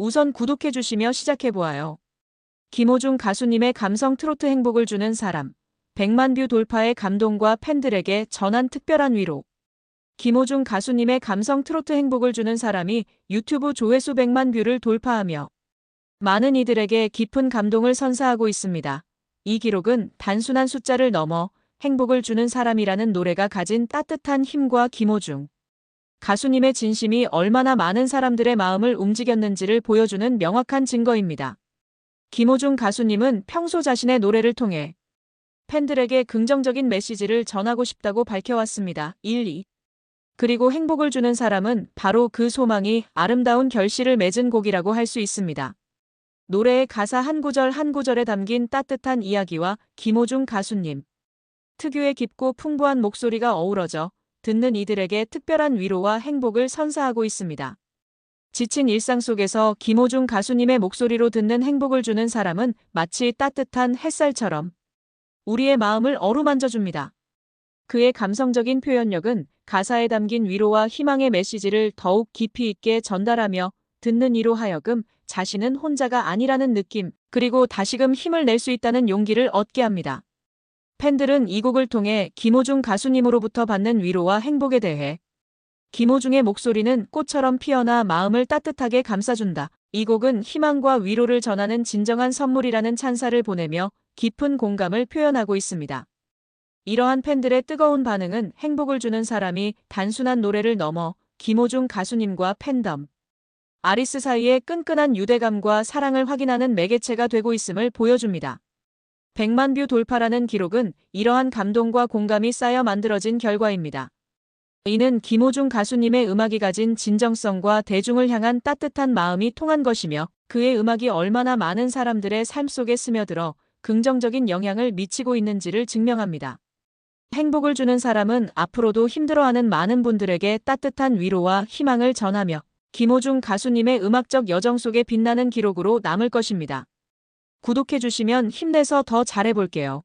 우선 구독해주시며 시작해보아요. 김호중 가수님의 감성 트로트 행복을 주는 사람. 100만 뷰 돌파의 감동과 팬들에게 전한 특별한 위로. 김호중 가수님의 감성 트로트 행복을 주는 사람이 유튜브 조회수 100만 뷰를 돌파하며 많은 이들에게 깊은 감동을 선사하고 있습니다. 이 기록은 단순한 숫자를 넘어 행복을 주는 사람이라는 노래가 가진 따뜻한 힘과 김호중. 가수님의 진심이 얼마나 많은 사람들의 마음을 움직였는지를 보여주는 명확한 증거입니다. 김호중 가수님은 평소 자신의 노래를 통해 팬들에게 긍정적인 메시지를 전하고 싶다고 밝혀왔습니다. 1, 2. 그리고 행복을 주는 사람은 바로 그 소망이 아름다운 결실을 맺은 곡이라고 할 수 있습니다. 노래의 가사 한 구절 한 구절에 담긴 따뜻한 이야기와 김호중 가수님. 특유의 깊고 풍부한 목소리가 어우러져 듣는 이들에게 특별한 위로와 행복을 선사하고 있습니다. 지친 일상 속에서 김호중 가수님의 목소리로 듣는 행복을 주는 사람은 마치 따뜻한 햇살처럼 우리의 마음을 어루만져줍니다. 그의 감성적인 표현력은 가사에 담긴 위로와 희망의 메시지를 더욱 깊이 있게 전달하며 듣는 이로 하여금 자신은 혼자가 아니라는 느낌, 그리고 다시금 힘을 낼 수 있다는 용기를 얻게 합니다. 팬들은 이 곡을 통해 김호중 가수님으로부터 받는 위로와 행복에 대해 김호중의 목소리는 꽃처럼 피어나 마음을 따뜻하게 감싸준다. 이 곡은 희망과 위로를 전하는 진정한 선물이라는 찬사를 보내며 깊은 공감을 표현하고 있습니다. 이러한 팬들의 뜨거운 반응은 행복을 주는 사람이 단순한 노래를 넘어 김호중 가수님과 팬덤, 아리스 사이의 끈끈한 유대감과 사랑을 확인하는 매개체가 되고 있음을 보여줍니다. 100만 뷰 돌파라는 기록은 이러한 감동과 공감이 쌓여 만들어진 결과입니다. 이는 김호중 가수님의 음악이 가진 진정성과 대중을 향한 따뜻한 마음이 통한 것이며 그의 음악이 얼마나 많은 사람들의 삶 속에 스며들어 긍정적인 영향을 미치고 있는지를 증명합니다. 행복을 주는 사람은 앞으로도 힘들어하는 많은 분들에게 따뜻한 위로와 희망을 전하며 김호중 가수님의 음악적 여정 속에 빛나는 기록으로 남을 것입니다. 구독해주시면 힘내서 더 잘해볼게요.